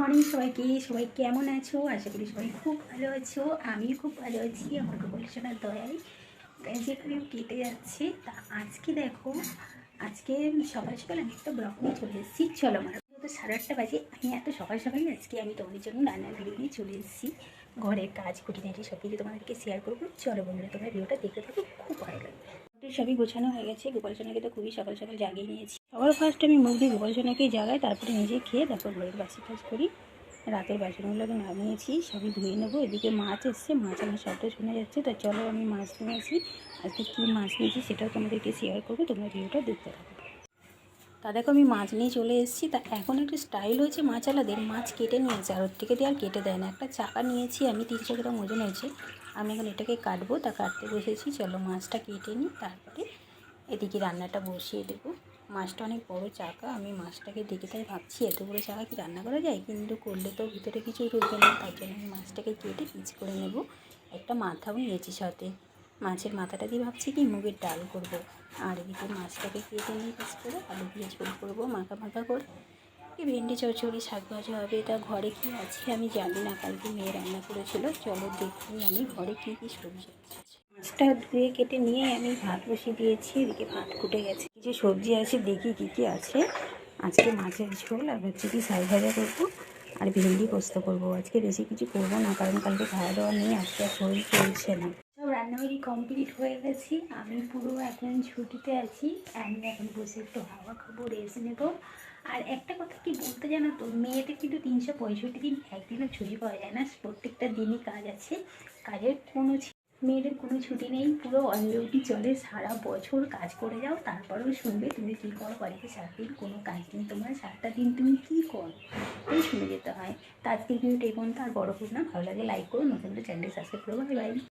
Morning সবাইকে, সবাই কেমন আছো? আশা করি সবাই খুব ভালো আছো। আমিও খুব ভালো আছি, আমার গোপালেশ্বনার দয়ায়। যেখানেও কেটে যাচ্ছে। তা আজকে দেখো, আজকে সকাল সকাল আমি একটা ব্লগ নিয়ে চলে এসেছি। চলো আমার তো সাড়ে আটটা বাজে। আমি এত সকাল সকাল আজকে আমি তোমাদের জন্য রান্নার ভিডিও নিয়ে চলে এসেছি। ঘরের কাজ খুঁটিনাটি সব কিছু তোমাদেরকে শেয়ার করব। চলো বন্ধুরা, তোমরা ভিডিওটা দেখতে থাকো, খুব ভালো লাগবে। সবই গোছানো হয়ে গেছে। গোপাল সোনাকে তো খুবই সকাল সকাল জাগিয়ে নিয়েছি। সবার ফার্স্ট আমি মুখ দিয়ে সোনাকে জাগাই, তারপরে নিজে খেয়ে তারপর ঘরের বাসি কাজ করি। রাতের বাসনগুলো আমি নামিয়েছি, সবই ধুয়ে নেব। এদিকে মাছ এসছে, মাছ আমার শব্দ শোনা যাচ্ছে, তো চলো আমি মাছ নিয়ে আসি। আজকে কী মাছ নিয়েছি সেটাও তোমাদেরকে শেয়ার করব, তোমরা ভিডিওটা দেখতে থাকো। তা দেখো আমি মাছ নিয়ে চলে এসেছি, তা এখন একটা স্টাইল হয়েছে মাছ আলাদের। মাছ কেটে নিয়েছে, আর ওর থেকে দিয়ে আর কেটে দেয় না। একটা চাকা নিয়েছি, আমি তিনশো গ্রাম ওজন হয়েছে। আমি এখন এটাকে কাটবো, তা কাটতে বসেছি। চলো মাছটা কেটে নিই, তারপরে এদিকে রান্নাটা বসিয়ে দেবো। মাছটা অনেক বড় চাকা, আমি মাছটাকে দেখে তাই ভাবছি এত বড় চাকা কি রান্না করা যায়? কিন্তু করলে তো ভিতরে কিছুই ঢুকবে না তার জন্য আমি মাছটাকে কেটে পিস করে নেব একটা মাথাও নিয়েছি সাথে। মাছের মাথাটা দিয়ে ভাবছি কি মুগের ডাল করব। আর এদিকে মাছটাকে কেটে নিয়ে পিস করে আলু দিয়ে ঝোল করব মাখা মাখা করে। এই ভেন্ডি চচ্চড়ি, শাক ভাজা হবে, তা ঘরে কি আছে আমি জানি না, কালকে মেয়ে রান্না করেছিল। চলো দেখি আমি ঘরে কী কী সবজি আছে। মাছটা ধুয়ে কেটে নিয়ে আমি ভাত বসিয়ে দিয়েছি, এদিকে ভাত ফুটে গেছে। কিছু সবজি আছে, দেখি কী কী আছে। আজকে মাছের ঝোল, আর হচ্ছে কি শাক ভাজা করব, আর ভেন্ডি পোস্ত করব। আজকে বেশি কিছু করব না, কারণ কালকে খাওয়া দাওয়া নিয়ে আজকে আর শরীর চলছে না। সব রান্নাবাড়ি কমপ্লিট হয়ে গেছি। আমি পুরো এখন ছুটিতে আছি, আমি এখন বসে একটু হাওয়া খাব রেস্ট নেব। আর একটা কথা কি বলতে জানো তো, মেয়েদের কিন্তু তিনশো পঁয়ষট্টি দিন একদিনও ছুটি পাওয়া যায় না, প্রত্যেকটা দিনই কাজ আছে। কাজের কোনো মেয়েদের কোনো ছুটি নেই, পুরো অন ডিউটি চলে, সারা বছর কাজ করে যাও, তারপরেও শুনবে তুমি কী করো, বাড়িতে সারাদিন কোনো কাজ নেই, তোমার সারাটা দিন তুমি কী করো? এই শুনে যেতে হয়। তো আজকের ভিডিওটা এই পর্যন্ত, আর বড় হোক না, ভালো লাগে লাইক করো, নতুন চ্যানেলটি সাবস্ক্রাইব করো বাই বাই